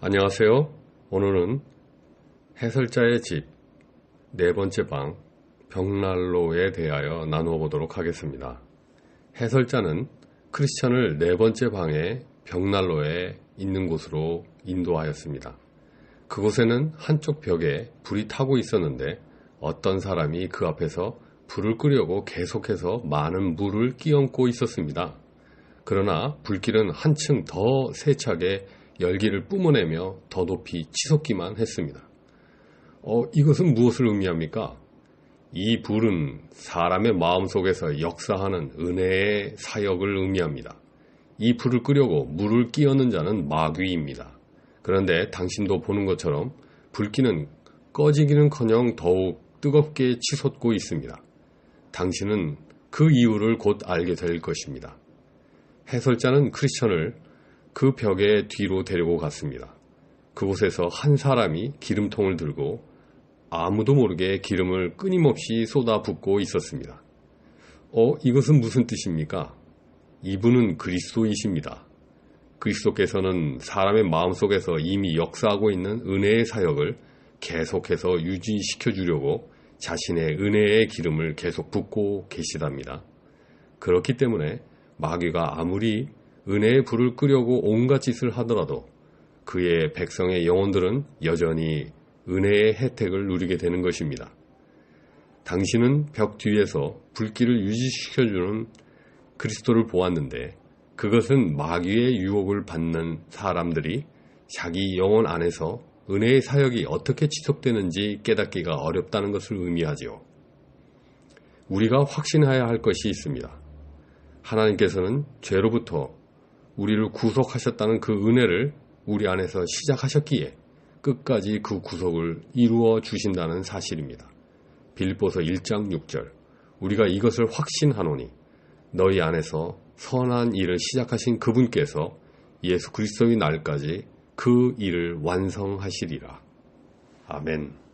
안녕하세요. 오늘은 해설자의 집 네 번째 방 벽난로에 대하여 나누어 보도록 하겠습니다. 해설자는 크리스천을 네 번째 방의 벽난로에 있는 곳으로 인도하였습니다. 그곳에는 한쪽 벽에 불이 타고 있었는데 어떤 사람이 그 앞에서 불을 끄려고 계속해서 많은 물을 끼얹고 있었습니다. 그러나 불길은 한층 더 세차게 열기를 뿜어내며 더 높이 치솟기만 했습니다. 어, 이것은 무엇을 의미합니까? 이 불은 사람의 마음속에서 역사하는 은혜의 사역을 의미합니다. 이 불을 끄려고 물을 끼얹는 자는 마귀입니다. 그런데 당신도 보는 것처럼 불길은 꺼지기는커녕 더욱 뜨겁게 치솟고 있습니다. 당신은 그 이유를 곧 알게 될 것입니다. 해설자는 크리스천을 그 벽의 뒤로 데리고 갔습니다. 그곳에서 한 사람이 기름통을 들고 아무도 모르게 기름을 끊임없이 쏟아 붓고 있었습니다. 어, 이것은 무슨 뜻입니까? 이분은 그리스도이십니다. 그리스도께서는 사람의 마음속에서 이미 역사하고 있는 은혜의 사역을 계속해서 유지시켜 주려고 자신의 은혜의 기름을 계속 붓고 계시답니다. 그렇기 때문에 마귀가 아무리 은혜의 불을 끄려고 온갖 짓을 하더라도 그의 백성의 영혼들은 여전히 은혜의 혜택을 누리게 되는 것입니다. 당신은 벽 뒤에서 불길을 유지시켜주는 그리스도를 보았는데 그것은 마귀의 유혹을 받는 사람들이 자기 영혼 안에서 은혜의 사역이 어떻게 지속되는지 깨닫기가 어렵다는 것을 의미하지요. 우리가 확신해야 할 것이 있습니다. 하나님께서는 죄로부터 우리를 구속하셨다는 그 은혜를 우리 안에서 시작하셨기에 끝까지 그 구속을 이루어 주신다는 사실입니다. 빌보서 1장 6절 우리가 이것을 확신하노니 너희 안에서 선한 일을 시작하신 그분께서 예수 그리스도의 날까지 그 일을 완성하시리라. 아멘.